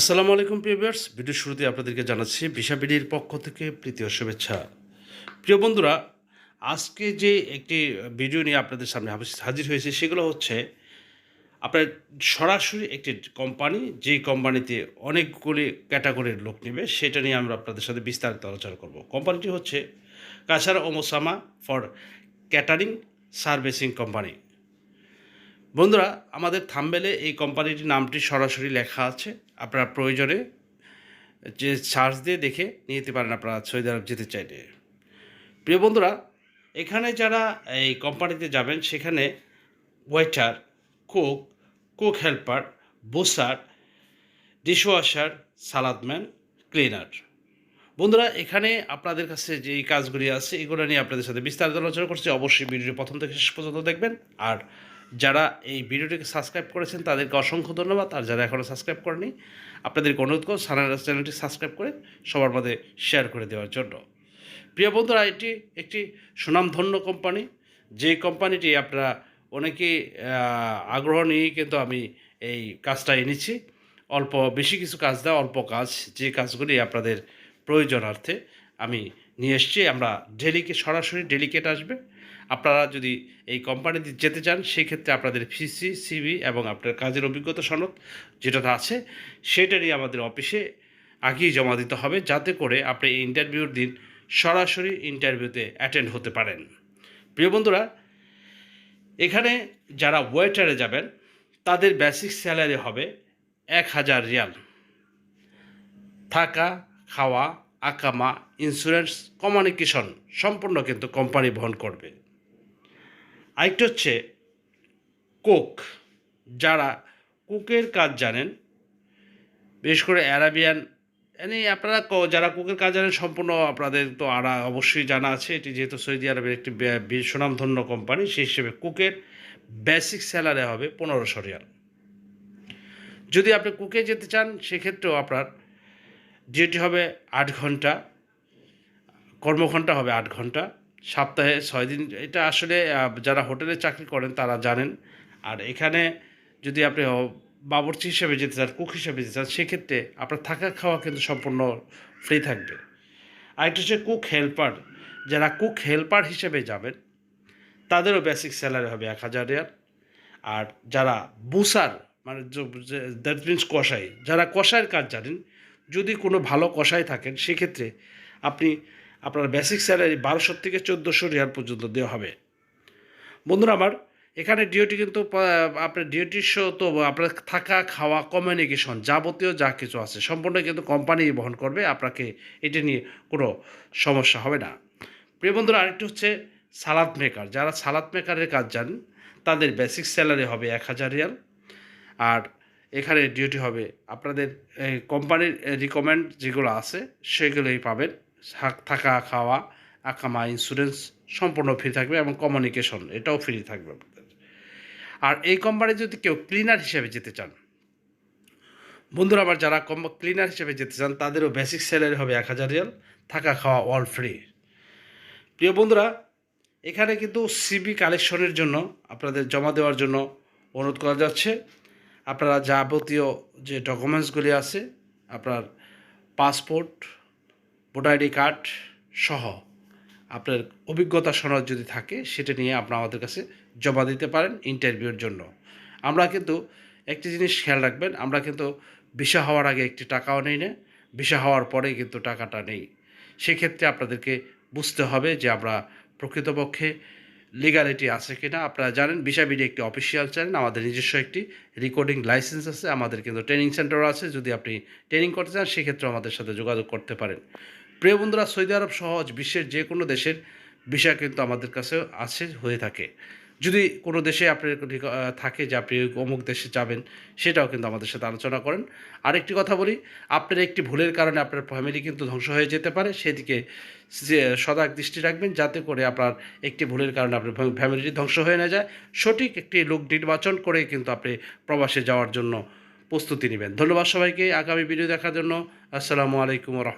আসসালামু আলাইকুম প্রিভিয়ার্স ভিডিও শুরুতে আপনাদেরকে জানাচ্ছি বিশাবিডির পক্ষ থেকে প্রীতি ও শুভেচ্ছা। প্রিয় বন্ধুরা, আজকে যে একটি ভিডিও নিয়ে আপনাদের সামনে হাজির- হয়েছে, সেগুলো হচ্ছে আপনার সরাসরি একটি কোম্পানি, যেই কোম্পানিতে অনেকগুলি ক্যাটাগরির লোক নেবে, সেটা নিয়ে আমরা আপনাদের সাথে বিস্তারিত আলোচনা করব। কোম্পানিটি হচ্ছে কাছার ওমোসামা ফর ক্যাটারিং সার্ভিসিং কোম্পানি। বন্ধুরা, আমাদের থাম্বেলে এই কোম্পানিটির নামটি সরাসরি লেখা আছে। আপনারা প্রয়োজনে যে সার্চ দিয়ে দেখে নিয়ে যেতে পারেন আপনারা সৌদি আরব যেতে চাইলে। প্রিয় বন্ধুরা, এখানে যারা এই কোম্পানিতে যাবেন, সেখানে waiter cook cook helper busser dishwasher salad man cleaner বন্ধুরা, এখানে আপনাদের কাছে যে কাজগুলি আছে, এগুলো নিয়ে আপনাদের সাথে বিস্তারিত আলোচনা করছি। অবশ্যই ভিডিওটি প্রথম থেকে শেষ পর্যন্ত দেখবেন। আর যারা এই ভিডিওটিকে সাবস্ক্রাইব করেছেন, তাদেরকে অসংখ্য ধন্যবাদ। আর যারা এখনও সাবস্ক্রাইব করেনি, আপনাদেরকে অনুরোধ করব সানার চ্যানেলটি সাবস্ক্রাইব করে সবার মধ্যে শেয়ার করে দেওয়ার জন্য। প্রিয় বন্ধুরা, এটি একটি সুনামধন্য কোম্পানি যে কোম্পানিটি আপনারা অনেকেই আগ্রহ নিয়ে কিন্তু আমি এই কাজটা এনেছি। অল্প বেশি কিছু কাজ দেওয়া অল্প কাজ। যে কাজগুলি আপনাদের প্রয়োজনার্থে আমি নিয়ে এসছি, আমরা ডেলিকে সরাসরি ডেলিকেট আসবে। আপনারা যদি এই কোম্পানিতে যেতে চান, সেক্ষেত্রে আপনাদের ফিসি সিবি এবং আপনার কাজের অভিজ্ঞতা সনদ যেটা আছে, সেটা নিয়ে আমাদের অফিসে আগেই জমা দিতে হবে, যাতে করে আপনি ইন্টারভিউর দিন সরাসরি ইন্টারভিউতে অ্যাটেন্ড হতে পারেন। প্রিয় বন্ধুরা, এখানে যারা ওয়েটারে যাবেন, তাদের বেসিক স্যালারি হবে এক হাজার রিয়াল। থাকা, খাওয়া আকামা ইন্স্যুরেন্স কমিউনিকেশন সম্পূর্ণ কিন্তু কোম্পানি বহন করবে। আরেকটি হচ্ছে কোক, যারা কুকের কাজ জানেন, বিশেষ করে অ্যারাবিয়ান, এনে আপনারা যারা কুকের কাজ জানেন, সম্পূর্ণ আপনাদের তো আরা অবশ্যই জানা আছে। এটি যেহেতু সৌদি আরবের একটি সুনামধন্য কোম্পানি, সেই হিসেবে কুকের বেসিক স্যালারি হবে পনেরোশো রিয়াল। যদি আপনি কুকে যেতে চান, সেক্ষেত্রেও আপনার ডিউটি হবে আট ঘণ্টা, কর্মঘণ্টা হবে আট ঘণ্টা, সপ্তাহে ছয় দিন। এটা আসলে যারা হোটেলে চাকরি করেন তারা জানেন। আর এখানে যদি আপনি বাবুর্চি হিসেবে যেতে চান, কুক হিসেবে যেতে চান, সেক্ষেত্রে আপনার থাকা খাওয়া কিন্তু সম্পূর্ণ ফ্রি থাকবে। আরেকটা হচ্ছে কুক হেল্পার। যারা কুক হেল্পার হিসেবে যাবেন, তাদেরও বেসিক স্যালারি হবে এক হাজার রিয়াল। আর যারা বুসার মানে দ্যাট মিনস কষাই যারা কষাইয়ের কাজ জানেন যদি কোনো ভালো কষাই থাকেন, সেক্ষেত্রে আপনি আপনার বেসিক স্যালারি বারোশো থেকে চোদ্দোশো রিয়াল পর্যন্ত দেওয়া হবে। বন্ধুরা আমার, এখানে ডিওটি কিন্তু আপনার ডিওটির শো তো আপনার থাকা, খাওয়া কমিউনিকেশন যাবতীয় যা কিছু আছে, সম্পূর্ণ কিন্তু কোম্পানি বহন করবে, আপনাকে এটা নিয়ে কোনো সমস্যা হবে না। প্রিয় বন্ধুরা, আরেকটি হচ্ছে সালাদ মেকার যারা সালাদ মেকারের কাজ জানেন, তাদের বেসিক স্যালারি হবে এক হাজার রিয়াল। আর এখানে ডিউটি হবে। আপনাদের এই কোম্পানির রিকমেন্ড যেগুলো আছে, সেগুলোই পাবেন। থাকা খাওয়া, আকামা ইন্স্যুরেন্স সম্পূর্ণ ফ্রি থাকবে এবং কমিউনিকেশন এটাও ফ্রি থাকবে আপনাদের। আর এই কোম্পানি যদি কেউ ক্লিনার হিসেবে যেতে চান, বন্ধুরা আবার যারা কম ক্লিনার হিসেবে যেতে চান, তাদেরও বেসিক স্যালারি হবে এক হাজার রিয়াল, থাকা, খাওয়া অল ফ্রি প্রিয় বন্ধুরা, এখানে কিন্তু সিবি কালেকশনের জন্য আপনাদের জমা দেওয়ার জন্য অনুরোধ করা যাচ্ছে। আপনারা যাবতীয় যে ডকুমেন্টসগুলি আছে, আপনার পাসপোর্ট ভোটার আইডি কার্ড সহ আপনার অভিজ্ঞতা সনদ যদি থাকে, সেটা নিয়ে আপনারা আমাদের কাছে জমা দিতে পারেন ইন্টারভিউর জন্য। আমরা কিন্তু একটি জিনিস খেয়াল রাখবেন, আমরা কিন্তু ভিসা হওয়ার আগে একটি টাকাও নেই না ভিসা হওয়ার পরে কিন্তু টাকাটা নেই। সেক্ষেত্রে আপনাদেরকে বুঝতে হবে যে আমরা প্রকৃতপক্ষে লিগালিটি আছে কিনা, আপনারা জানেন। বিশাবিডি একটি অফিসিয়াল চ্যানেল আমাদের নিজস্ব একটি রেকর্ডিং লাইসেন্স আছে, আমাদের কিন্তু ট্রেনিং সেন্টার আছে। যদি আপনি ট্রেনিং করতে চান সেক্ষেত্রে আমাদের সাথে যোগাযোগ করতে পারেন। প্রিয় বন্ধুরা, সৌদি আরব সহজ বিশ্বের যে কোনো দেশের বিষয় কিন্তু আমাদের কাছে আছে, হয়ে থাকে। যদি কোনো দেশে আপনার থাকে যে আপনি অমুক দেশে যাবেন, সেটাও কিন্তু আমাদের সাথে আলোচনা করেন। আরেকটি কথা বলি, আপনার একটি ভুলের কারণে আপনার ফ্যামিলি কিন্তু ধ্বংস হয়ে যেতে পারে, সেদিকে সে- সজাগ দৃষ্টি রাখবেন, যাতে করে আপনার একটি ভুলের কারণে আপনার ফ্যা- ফ্যামিলিটি ধ্বংস হয়ে না যায়। সঠিক একটি লোক নির্বাচন করে কিন্তু আপনি প্রবাসে যাওয়ার জন্য প্রস্তুতি নেবেন। ধন্যবাদ সবাইকে, আগামী ভিডিও দেখার জন্য। আসসালামু আলাইকুম রহমতুল্লাহ